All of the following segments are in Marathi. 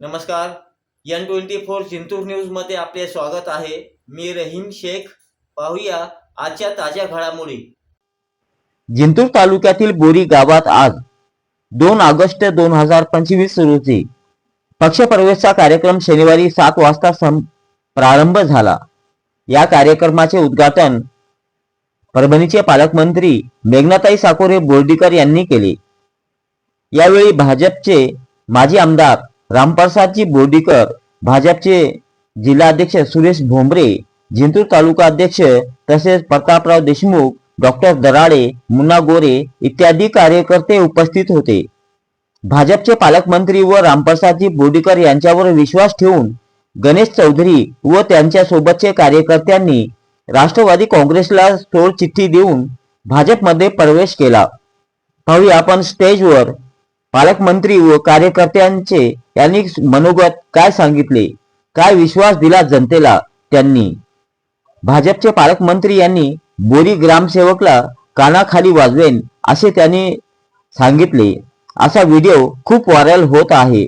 नमस्कार. एन ट्वेंटी फोर जिंतूर न्यूजमध्ये आपले स्वागत आहे. मी रहीम शेख. पाहूया आजच्या ताज्या घडामोडी. जिंतूर तालुक्यातील बोरी गावात आज दोन ऑगस्ट दोन हजार पंचवीस रोजी पक्षप्रवेशचा कार्यक्रम शनिवारी सात वाजता सं प्रारंभ झाला. या कार्यक्रमाचे उद्घाटन परभणीचे पालकमंत्री मेघनाताई साकोरे बोर्डीकर यांनी केले. यावेळी भाजपचे माजी आमदार रामप्रसादजी बोर्डीकर भाजपचे जिल्हाध्यक्ष सुरेश भोंबरे जिंतूर तालुका अध्यक्ष तसेच प्रतापराव देशमुख डॉक्टर दराडे मुन्ना गोरे इत्यादी कार्यकर्ते उपस्थित होते. भाजपचे पालकमंत्री व रामप्रसादजी बोर्डीकर यांच्यावर विश्वास ठेवून गणेश चौधरी व त्यांच्या सोबतचे कार्यकर्त्यांनी राष्ट्रवादी काँग्रेसला सोड चिठ्ठी देऊन भाजपमध्ये प्रवेश केला. पाहूया आपण स्टेजवर पालकमंत्री व कार्यकर्त्यांचे यांनी मनोगत काय सांगितले? काय विश्वास दिला जनतेला त्यांनी? भाजपचे पालकमंत्री यांनी बोरी ग्रामसेवकला कानाखाली वाजवेन असे त्यांनी सांगितले. असा व्हिडिओ खूप व्हायरल होत आहे.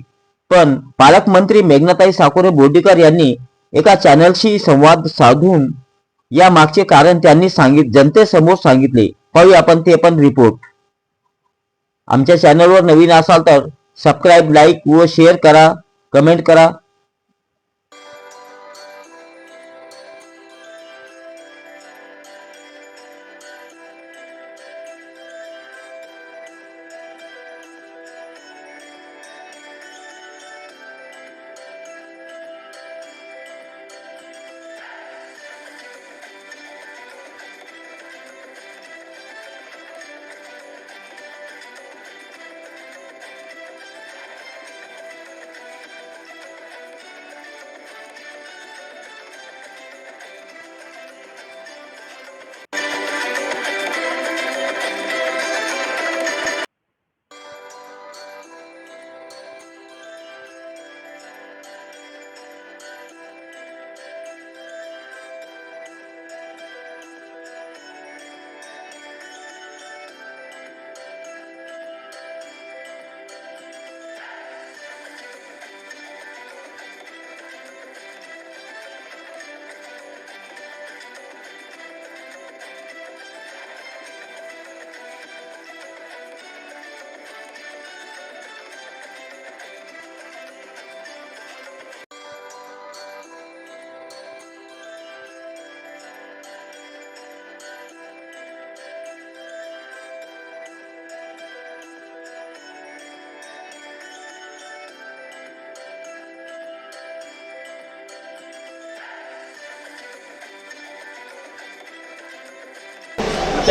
पण पालकमंत्री मेघनाताई साकोरे बोर्डीकर यांनी एका चॅनलशी संवाद साधून या मागचे कारण त्यांनी सांगित जनतेसमोर सांगितले. पाहूया आपण ते पण रिपोर्ट आमच्या चॅनलवर नवीन असाल तर सबस्क्राईब लाईक व शेअर करा कमेंट करा.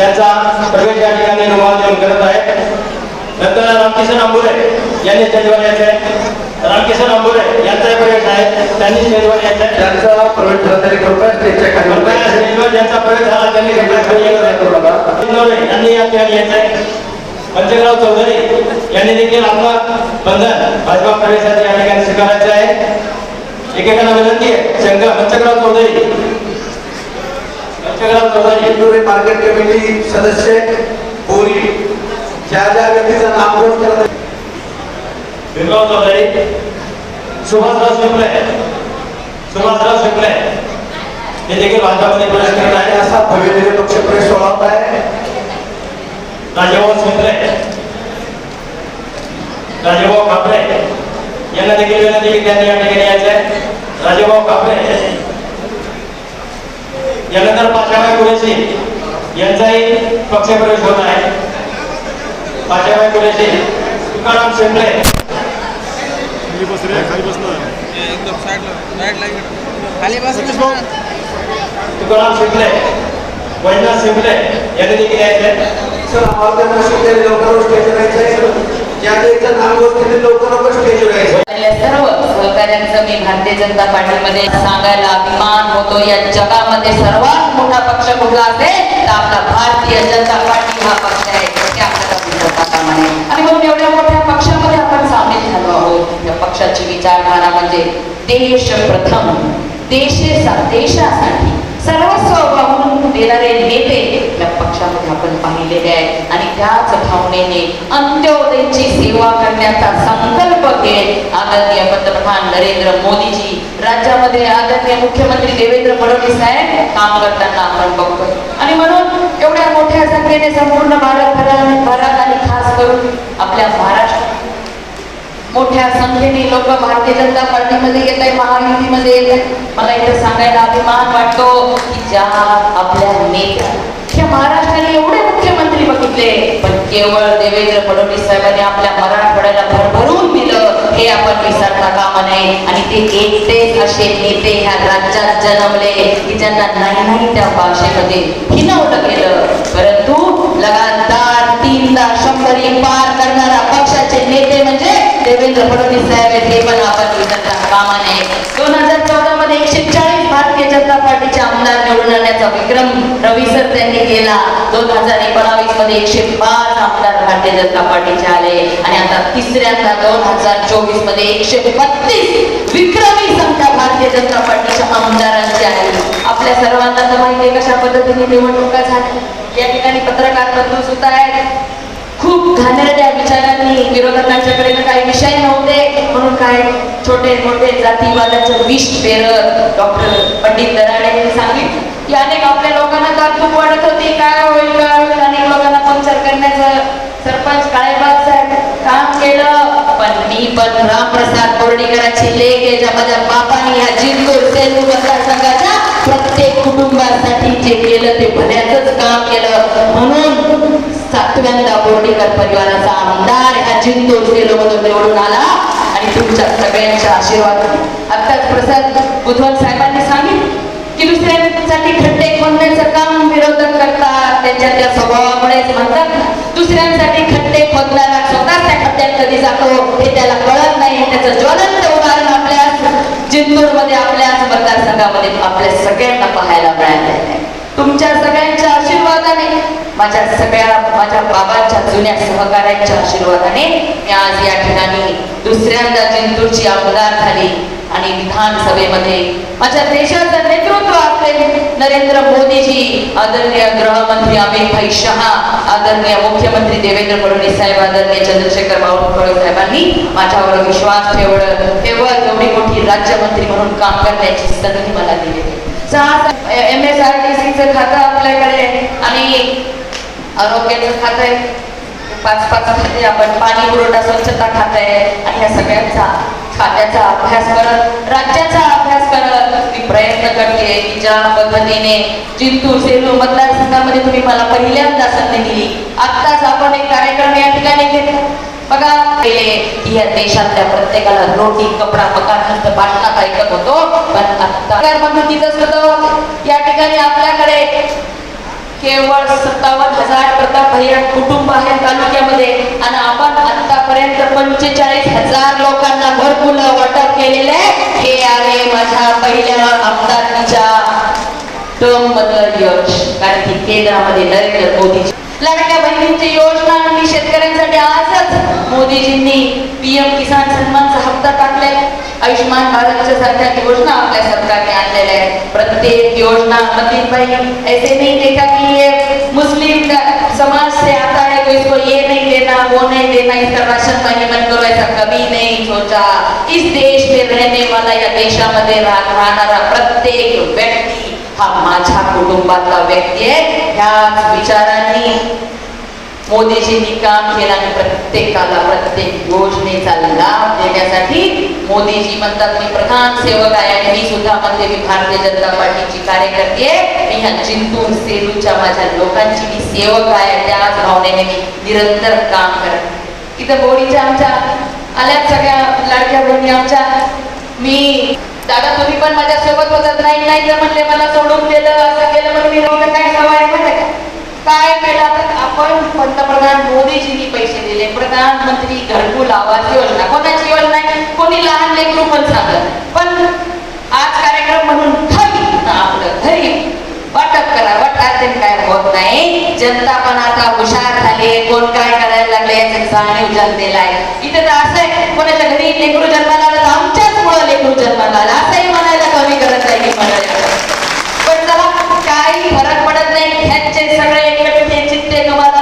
त्यांचा प्रवेश या ठिकाणी रुमाल देऊन करत आहे नंतर रामकिशन आंबुरे यांनी स्टेजवर यायचे रामकिशन आंबुरे यांचाही प्रवेश आहे. त्यांनी स्टेजवर यायचे त्यांचा प्रवेश झाला तरी कृपया स्टेजच्या खाली कृपया स्टेजवर ज्यांचा प्रवेश झाला त्यांनी कृपया खाली यायचं. यांनी या ठिकाणी यायचंय पंचकराव चौधरी यांनी देखील आपलं बंधन भाजपा प्रवेशाचे या ठिकाणी स्वीकारायचं आहे. एकेकांना विनंती आहे. शंकर पंचकराव चौधरी पंचकराव चौधरी इंदोरी मार्केट कमिटी सदस्य बोरी ज्या ज्या व्यक्तीचा नाम नोंद केला भीमराव चौधरी सुभाषराव शिंपले सुभाषराव शिंपले हे देखील भाजपामध्ये प्रवेश करत आहे असा भव्य पक्ष प्रवेश सोहळा होत आहे. राजेभाऊ शिंपले राजेभाऊ कापरे. यांना देखील विनंती की त्यांनी या ठिकाणी यायचं आहे राजेभाऊ कापरे. यानंतर पाशाबाई कुरेशी यांचाही पक्ष प्रवेश होत आहे. पाशाबाई कुरेशी तुकाराम बस तुकाराम शिंपले. वैजनाथ शिंपले यांनी देखील यायचे. सर आम्हाला त्यांना शिकलेले लवकर स्टेजवर यायचंय ज्या ज्याचं नाम केले लवकर लवकर स्टेजवर यायचं सर्व सहकाऱ्यांचं मी भारतीय जनता पार्टीमध्ये सांगायला अभिमान होतो. या जगामध्ये सर्वात मोठा पक्ष कुठला असेल तर आपला भारतीय जनता पार्टी हा पक्ष आहे. ते आपल्याला विसरता कामा नये आणि म्हणून एवढ्या मोठ्या पक्षामध्ये आपण सामील झालो आहोत. या पक्षाची विचारधारा म्हणजे देश प्रथम. देशे देशासाठी येणारे नेते या पक्षामध्ये आपण पाहिलेले आहेत आणि त्याच भावनेने अंत्योदयची सेवा करण्याचा संकल्प घेत आदरणीय पंतप्रधान नरेंद्र मोदीजी राज्यामध्ये आदरणीय मुख्यमंत्री देवेंद्र फडणवीस साहेब काम करताना आपण बघतोय. आणि म्हणून एवढ्या मोठ्या संख्येने संपूर्ण भारत भारत आणि खास करून आपल्या महाराष्ट्र मोठ्या संख्येने लोक भारतीय जनता पार्टीमध्ये येत आहे महायुतीमध्ये येत आहे. मला इथं सांगायला अभिमान वाटतो की ज्या आपल्या नेत्या महाराष्ट्राने एवढे मुख्यमंत्री बघितले पण केवळ देवेंद्र फडणवीस साहेबांनी आपल्या मराठवाड्याला भरभरून दिलं हे आपण विसरता कामा नये. आणि ते एकटेच असे नेते ह्या राज्यात जन्मले की ज्यांना नाही नाही त्या भाषेमध्ये हिनवलं गेलं. परंतु लगातार तीनदा शंभरी पार करणारा पक्षाचे नेते म्हणजे देवेंद्र फडणवीस साहेब आहेत हे पण आपण विसरता कामा नये दोन हजार चौदा मध्ये एकशे चाळीस भारतीय जनता पार्टीचे आमदार निवडून आणण्याचा विक्रम रवी सर त्यांनी केला. दोन हजार एकोणावीसमध्ये एकशे पाच आमदार भारतीय जनता पार्टीचे आले. आणि आता तिसऱ्यांदा दोन हजार चोवीसमध्ये एकशे बत्तीस विक्रमी संख्या भारतीय जनता पार्टीच्या आमदारांची आहे. आपल्या सर्वांना तर माहिती आहे कशा पद्धतीने निवडणुका झाल्या. या ठिकाणी पत्रकार बंधू सुद्धा आहेत. खूप घाणेरड्या विचारांनी विरोधकांच्याकडे तर काही विषय नव्हते. म्हणून काय छोटे मोठे जातीवादाचं विष पेरत डॉक्टर पंडित दराडे यांनी सांगितलं की अनेक आपल्या लोकांना तरतूब वाढत होती. काय होईल काय होईल? अनेक लोकांना पंक्चर करण्याचं सरपंच काळेबाग साहेब काम केलं. पण मी पण रामप्रसाद बोर्डीकरांची लेख आहे ज्या माझ्या बापाने ह्या जिंतूर सेलू मतदारसंघाच्या प्रत्येक कुटुंबासाठी जे केलं ते भल्याच काम केलं. म्हणून सातव्यांदा बोर्डीकर परिवाराचा आमदार ह्या जिंतूर सेलू मधून निवडून आला आणि तुमच्या सगळ्यांच्या आशीर्वाद आत्ताच प्रसाद बुधवार साहेबांनी सांगितलं की दुसऱ्यांसाठी खड्डे खोदण्याचं काम विरोधक करतात. त्यांच्या त्या स्वभावामुळेच म्हणतात दुसऱ्यांसाठी खड्डे खोदणारा स्वतः त्या खड्ड्यात कधी जातो हे त्याला कळत नाही. त्याचं ज्वलंत उदाहरण आपल्या जिंतूर आपल्या मतदारसंघामध्ये आपल्या सगळ्यांना पाहायला मिळाले तुमच्या सगळ्यांच्या आशीर्वादाने माझ्या सगळ्या माझ्या बाबांच्या जुन्या सहकार्यांच्या आशीर्वादाने मी आज या ठिकाणी दुसऱ्यांदा जिंतूरची आमदार झाली आणि विधानसभेमध्ये माझ्या देशाचं नेतृत्व आपले नरेंद्र मोदीजी आदरणीय गृहमंत्री अमित भाई शहा आदरणीय मुख्यमंत्री देवेंद्र फडणवीस साहेब आदरणीय चंद्रशेखर बावनकुळे साहेबांनी माझ्यावर विश्वास ठेवलं. तेव्हा एवढी मोठी राज्यमंत्री म्हणून काम करण्याची संधी मला दिली. सहा एम एस आर टी सीचं खातं आपल्याकडे. आणि आरोग्याचं खातं आहे. पाच पाच खाते आपण पाणी पुरवठा स्वच्छता खात आहे. आणि ह्या सगळ्यांचा खात्याचा अभ्यास करत राज्याचा अभ्यास करत मी प्रयत्न करते की ज्या पद्धतीने जिंतूर सेलू मतदारसंघामध्ये तुम्ही मला पहिल्यांदा संधी दिली. आत्ताच आपण एक कार्यक्रम या ठिकाणी घेतला. बघा पहिले की या देशातल्या प्रत्येकाला रोटी कपडा मकान हस्त भाषणात ऐकत होतो पण आता या ठिकाणी आपल्याकडे केवळ सत्तावन्न हजार प्रताप भैया कुटुंब आहे तालुक्यामध्ये. आणि आपण आतापर्यंत पंचेचाळीस हजार लोकांना भरपूर वाटप केलेले हे आहे माझ्या पहिल्या आमदारकीच्या टर्म मधलं यश. कारण की केंद्रामध्ये नरेंद्र मोदी लाडक्या बहिणींची योजना आणि शेतकऱ्यांसाठी आजच मोदीजींनी पीएम किसान सन्मानचा हप्ता टाकलाय. आयुष्यमान भारतच्या सारख्या योजना आपल्या सरकारने आणलेल्या आहेत. प्रत्येक योजना मंदिर भाई ऐसे नहीं देखा की ये मुस्लिम समाज से आता है तो इसको ये नहीं देना वो नहीं देना इसका राशन पानी मन करो ऐसा कभी नहीं सोचा। इस देश में रहने वाला या देशामध्ये राह- राहणारा प्रत्येक व्यक्ती हा माझ्या कुटुंबातला व्यक्ती आहे ह्याच विचारांनी। मोदीजींनी काम केलं आणि प्रत्येकाला प्रत्येक योजनेचा लाभ देण्यासाठी मोदीजी म्हणतात मी प्रधान सेवक आहे आणि मी सुद्धा म्हणते मी भारतीय जनता पार्टीची कार्यकर्ती आहे. मी ह्या चिंतून सेलूच्या माझ्या लोकांची मी सेवक आहे. त्याच भावनेने मी निरंतर काम करत इथं बोडीच्या आमच्या आल्या सगळ्या लाडक्या बहिणी आमच्या. मी दादा तुम्ही पण माझ्या सोबत होतात नाही नाही तर म्हणले मला सोडून दिलं असं केलं म्हणून मी म्हणलं, काय सवय आहे माहिती आहे का? काय केलं तर आपण पंतप्रधान मोदीजींनी पैसे दिले प्रधानमंत्री घरकुल आवास योजना. कोणाची योजना आहे? कोणी लहान लेकरू पण सांगत पण आज कार्यक्रम म्हणून ना आपलं घरी वाटप करा वाटायचे काय होत नाही. जनता पण आता हुशार झाली कोण काय करायला लागले याचं जाणीव जनतेला आहे. इथे तर असं आहे कोणाच्या घरी लेकरू जन्माला आलं तर आमच्याच मुळे लेकरू जन्माला आलं. असंही म्हणायला कमी करत आहे की म्हणायला पण चला काही फरक पडत नाही. ह्यांचे सगळे एकमेकांचे चित्ते तुम्हाला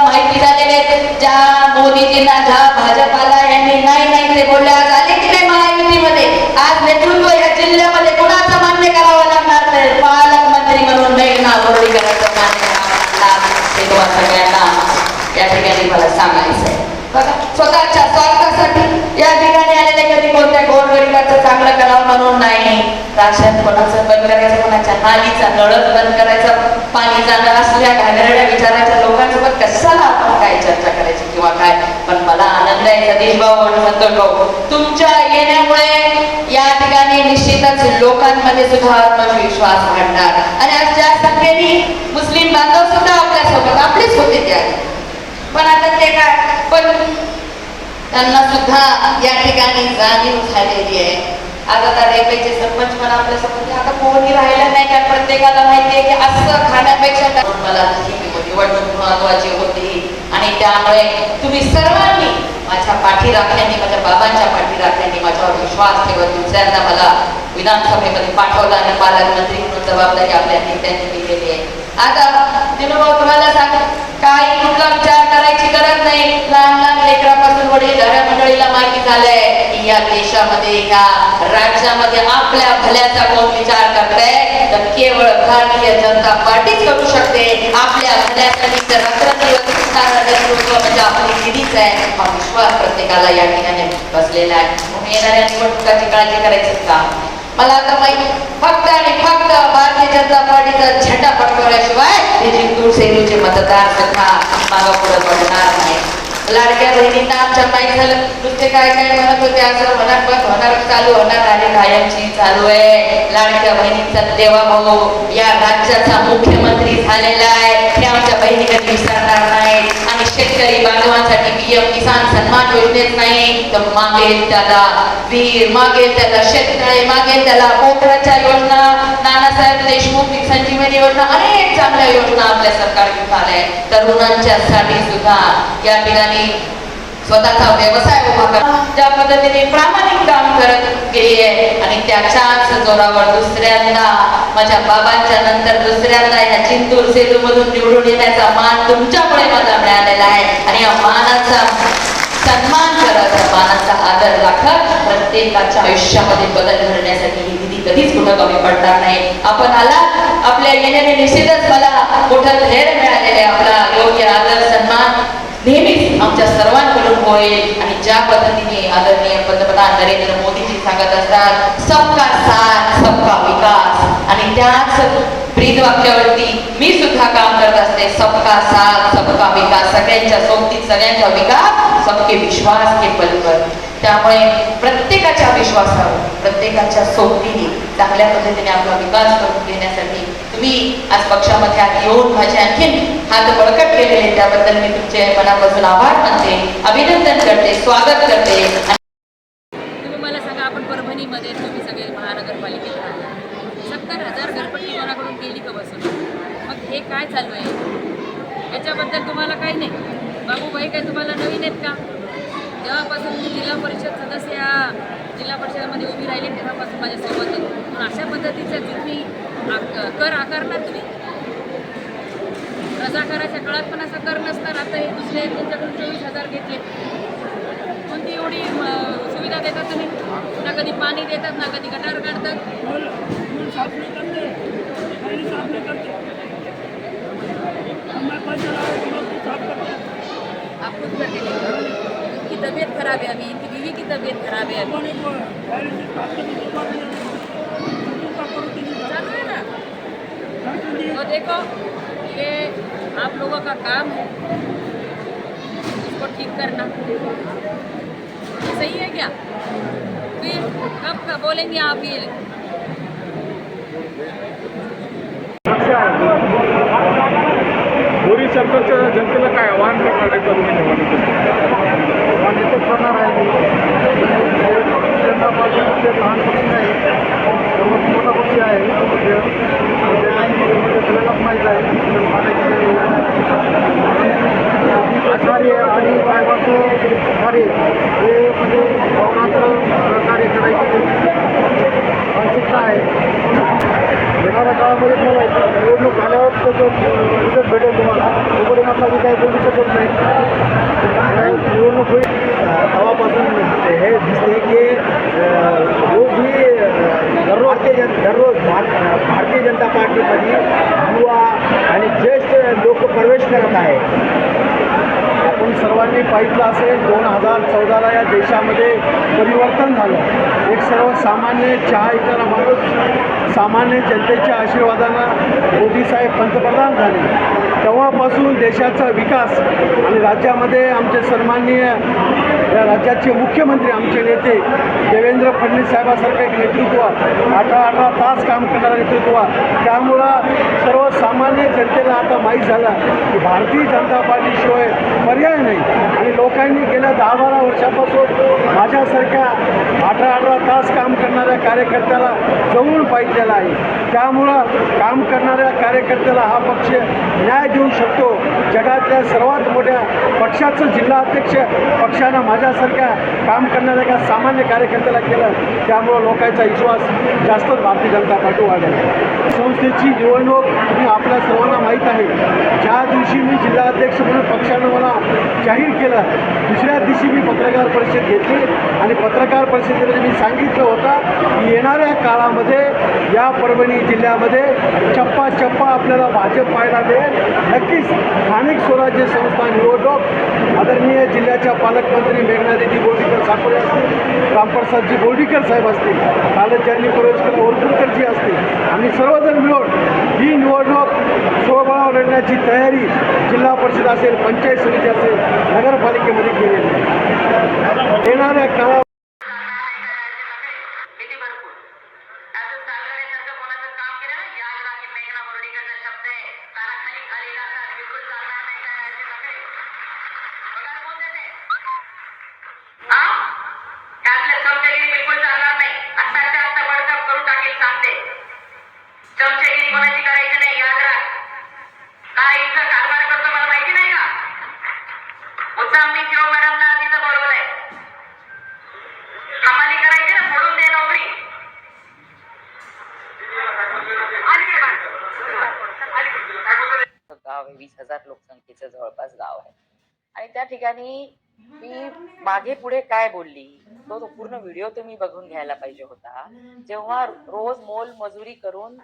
गेलेत ज्या मोदीजींना ज्या भाजपाला यांनी नाही नाही ते बोलले आज आले की नाही महायुतीमध्ये? आज नेतृत्व या जिल्ह्यामध्ये कुणाचं मान्य करावं लागणार नाही? पालकमंत्री म्हणून मेघना बोर्डीकरांचं मान्य करावं लागणार सगळ्यांना. या ठिकाणी मला सांगायचं करायचं चांगलं करावं म्हणून नाही. राशन कोणाचं बंद करायचं कोणाच्या नालीचा नळत बंद करायचं पाणी जाणं असल्या घागरड्या विचारायच्या लोकांचं पण कशाला आपण काय चर्चा करायची किंवा काय? पण मला आनंद आहे सतीश भाऊ आणि संतोष तुमच्या येण्यामुळे या ठिकाणी निश्चितच लोकांमध्ये सुद्धा आत्मविश्वास वाढणार. आणि आज ज्या संख्येने मुस्लिम बांधव सुद्धा आपल्यासोबत आपलेच होते त्या. पण आता ते काय? पण त्यांना सुद्धा या ठिकाणी जाणीव झालेली आहे. आज आता रेपेचे सरपंच पण आपल्यासोबत आता कोणी राहिलं नाही कारण प्रत्येकाला माहिती आहे की असं खाण्यापेक्षा मला निवडणूक महत्वाची होती. आणि त्यामुळे तुम्ही सर्वांनी माझ्या पाठी राखल्याने माझ्या बाबांच्या पाठी राखल्याने माझ्यावर विश्वास ठेवत दुसऱ्यांदा मला विधानसभेमध्ये पाठवलं आणि पालकमंत्री म्हणून जबाबदारी आपल्या नेत्यांनी दिलेली आहे. आता दिनभाऊ तुम्हाला सांग काय कुठला लेकरापासून घरा मंडळीला माहिती झालंय की या देशामध्ये या राज्यामध्ये आपल्या भल्याचा कोण विचार करताय तर केवळ भारतीय जनता पार्टीच करू शकते. आपल्या भल्यासाठी तर आपली निधीच आहे. हा विश्वास प्रत्येकाला या ठिकाणी बसलेला आहे. म्हणून येणाऱ्या निवडणुकाची काळजी का? मला आता माहिती फक्त आणि फक्त भारतीय जनता पार्टीचा झेंडा फडकवल्याशिवाय हे जिंतूर सेलूचे मतदार सुद्धा मागं पुढे पडणार नाही लाडक्या बहिणींना आमच्या माहीत झालं काय काय म्हणत होते. असं होणार पण होणार चालू होणार आणि कायमची चालू आहे. लाडक्या बहिणींचा देवा भाऊ या राज्याचा मुख्यमंत्री झालेला आहे. हे आमच्या बहिणी कधी विसरणार नाही आणि शेतकरी बांधवांसाठी पीएम किसान सन्मान योजनेत नाही. तर मागेल त्याला वीर मागेल त्याला शेतकरी मागेल त्याला पोखराच्या योजना. नानासाहेब देशमुख संजीवनी योजना अनेक चांगल्या योजना आपल्या सरकार घेऊन आल्या तरुणांच्या साठी सुद्धा या ठिकाणी स्वतःचा व्यवसाय उभा करा. ज्या पद्धतीने प्रामाणिक काम करत गेली आहे आणि त्याच्याच जोरावर दुसऱ्यांदा माझ्या बाबांच्या नंतर दुसऱ्यांदा या चिंतूर सेलू मधून निवडून येण्याचा मान तुमच्यामुळे मला मिळालेला आहे. आणि या मानाचा सन्मान करत मानाचा आदर राखत प्रत्येकाच्या आयुष्यामध्ये बदल घडण्यासाठी ही विधी कधीच कुठं कमी पडणार नाही. आपण आला आपल्या येण्याने निश्चितच मला मोठं धैर्य मिळालेले आपला योग्य आदर सन्मान नेहमीच आमच्या सर्वांकडून होईल. आणि ज्या पद्धतीने आदरणीय पंतप्रधान नरेंद्र मोदीजी सांगत असतात सबका साथ सबका विकास. आणि त्याच ब्रीद वाक्यावरती मी सुद्धा काम करत असते. सबका साथ सबका विकास. सगळ्यांच्या सोबतीत सगळ्यांचा विकास सबके विश्वास के पल पर. त्यामुळे प्रत्येकाच्या विश्वासावर प्रत्येकाच्या सोबतीने चांगल्या पद्धतीने आपला विकास करून घेण्यासाठी तुम्ही आज पक्षामध्ये आधी येऊन माझे आणखीन हात बळकट केलेले त्याबद्दल मी तुमचे मनापासून आभार मानते अभिनंदन करते स्वागत करते. तुम्ही मला सांगा आपण परभणीमध्ये तुम्ही सगळे महानगरपालिकेत सत्तर हजार घरपट्टी कोणाकडून केली का बसून? मग हे काय चालू आहे? याच्याबद्दल तुम्हाला काही नाही. बाबूबाई काय तुम्हाला नवीन आहेत का? जेव्हापासून मी जिल्हा परिषद सदस्य या जिल्हा परिषदेमध्ये उभी राहिली तेव्हापासून माझ्यासोबत पण अशा पद्धतीचं तुम्ही कर आकारणार तुम्ही रजाकाराच्या काळात पण असा कर नसणार आता हे दुसरे तुमच्याकडून चोवीस हजार घेतले. कोणती एवढी म, सुविधा देतात तुम्ही? ना कधी पाणी देतात ना कधी गटार काढतात. आपण इनकी तबीयत खराब है अभी इनकी बीवी की तबीयत खराब है अभी। चालू है ना? तो देखो ये आप लोगों का काम है इसको ठीक करना। ये सही है क्या? फिर कब का बोलेंगे आप ये? बोरी सरकारच्या जनतेला काय आव्हान करणार आहे का तुम्ही निवडणुकीत भारतीय जनता पार्टीचे लहान पक्ष आहे सर्वात मोठा पक्ष आहे म्हणजे म्हणजे सगळ्यांनाच माहीत आहे म्हणजे महाराष्ट्राचे आचार्य आणि साहेबांचं कार्य हे म्हणजे भावनाचं कार्य करायची मानसिकता आहे येणाऱ्या काळामध्ये मला निवडणूक झाल्यावर त्याचं रिझल्ट भेटेल तुम्हाला तोपर्यंत आपला मी काही बोलू शकत नाही नाही, निवडणूक होईल तेव्हापासून हे दिसते की अं, रोज ही अं, दररोज भारतीय जन दररोज भार- भारतीय जनता पार्टीमध्ये युवा आणि ज्येष्ठ लोक प्रवेश करत आहे आपण सर्वांनी पाहिलं असेल दोन हजार चौदाला या आपल्या देशामध्ये परिवर्तन सामान्य चहा ऐकणारा माणूस सामान्य जनतेच्या आशीर्वादानं मोदीसाहेब पंतप्रधान झाले. तेव्हापासून देशाचा विकास आणि राज्यामध्ये आमचे सन्माननीय या राज्याचे मुख्यमंत्री आमचे नेते देवेंद्र फडणवीस साहेबासारखं एक नेतृत्व अठरा अठरा तास काम करणारं नेतृत्व. त्यामुळं सर्वसामान्य जनतेला आता माहीत झालं की भारतीय जनता पार्टीशिवाय पर्याय नाही. आणि लोकांनी गेल्या दहा बारा वर्षापासून माझ्यासारख्या अठरा अठरा तास काम करणाऱ्या कार्यकर्त्याला जवळून पाहिजेला आहे. त्यामुळं काम करणाऱ्या कार्यकर्त्याला हा पक्ष न्याय देऊ शकतो. जगातल्या सर्वात मोठ्या पक्षाचं जिल्हा अध्यक्ष पक्षानं माझ्यासारख्या काम करणाऱ्या एका सामान्य कार्यकर्त्याला केलं त्यामुळं लोकांचा विश्वास जास्तच भारतीय जनता पार्टी वाढेल. संस्थेची निवडणूक ही आपल्या सर्वांना माहीत आहे. ज्या दिवशी मी जिल्हाध्यक्ष म्हणून पक्षानं मला जाहीर केलं दुसऱ्या दिवशी मी पत्रकार परिषद घेतली आणि पत्रकार परिषदेमध्ये मी सांगितलं होतं की येणाऱ्या काळामध्ये या परभणी जिल्ह्यामध्ये चप्पा चप्पा आपल्याला भाजप पाहायला मिळेल. नक्कीच स्थानिक स्वराज्य संस्था निवडणूक आदरणीय जिल्ह्याच्या पालकमंत्री मेघनादेवी बोर्डीकर साकोरे असतील रामप्रसादजी बोर्डीकर साहेब असतील कालच ज्यांनी प्रवेश केला ओरकुरकरजी असतील आम्ही सर्वजण मिळून ही निवडणूक स्वबळावर लढण्याची तयारी जिल्हा परिषद असेल पंचायत समिती असेल नगरपालिकेमध्ये केलेली येणाऱ्या काळात चमचेगिरी कोणाची करायची नाही याद राख काय इथं कारभार करतो मला माहिती नाही का? मुद्दाम मी शिव मॅडमला बोलवलंय. हमाली करायची ना फोडून दे नोकरी. गाव आहे वीस हजार लोकसंख्येचं जवळपास गाव आहे. आणि त्या ठिकाणी मी मागे पुढे काय बोलली तो तो पूर्ण व्हिडिओ तुम्ही बघून घ्यायला पाहिजे होता. जेव्हा रोज मोल मजुरी करून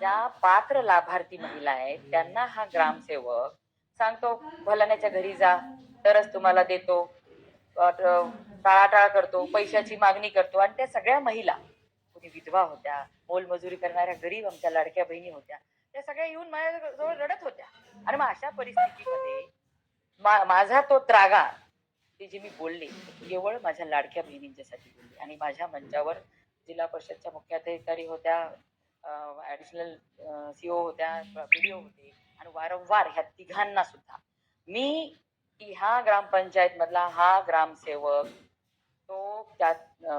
ज्या पात्र लाभार्थी महिला आहेत त्यांना हा ग्रामसेवक सांगतो भलाण्याच्या घरी जा तरच तुम्हाला देतो टाळाटाळा टाळाटाळ करतो पैशाची मागणी करतो. आणि त्या सगळ्या महिला कुणी विधवा होत्या मोलमजुरी करणाऱ्या गरीब आमच्या लाडक्या बहिणी होत्या त्या सगळ्या येऊन माझ्याजवळ रडत होत्या. आणि मग अशा परिस्थितीमध्ये मा माझा तो त्रागा ती जी मी बोलली केवळ माझ्या लाडक्या बहिणींच्यासाठी बोलली. आणि माझ्या मंचावर जिल्हा परिषदच्या मुख्याधिकारी होत्या ऍडिशनल सीओ होत्या व्हिडिओ होते आणि वारंवार ह्या तिघांना सुद्धा. मी की ह्या ग्रामपंचायत मधला हा ग्रामसेवक तो त्यात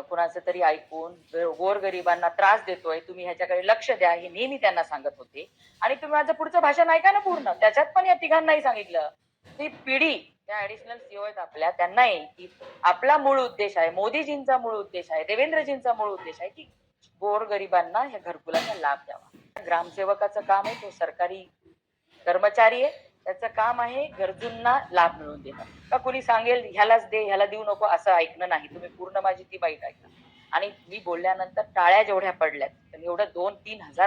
कुणाचं तरी ऐकून गोरगरिबांना त्रास देतोय तुम्ही ह्याच्याकडे लक्ष द्या हे नेहमी त्यांना सांगत होते. आणि तुम्ही माझं पुढचं भाषण ऐका ना पूर्ण. त्याच्यात पण या तिघांनाही सांगितलं. ती पिढी त्या ऍडिशनल सीओ आहेत आपल्या त्यांनाही की आपला मूळ उद्देश आहे मोदीजींचा मूळ उद्देश आहे देवेंद्रजींचा मूळ उद्देश आहे की गोरगरिबांना ह्या घरकुलाचा लाभ द्यावा. ग्रामसेवकाचं काम आहे तो सरकारी कर्मचारी आहे. त्याचं काम आहे गरजूंना लाभ मिळवून देणं. का कुणी सांगेल ह्यालाच दे ह्याला देऊ नको असं ऐकणं नाही. तुम्ही पूर्ण माझी ती बाईट ऐका. आणि मी बोलल्यानंतर टाळ्या जेवढ्या पडल्यात तर एवढं दोन तीन हजार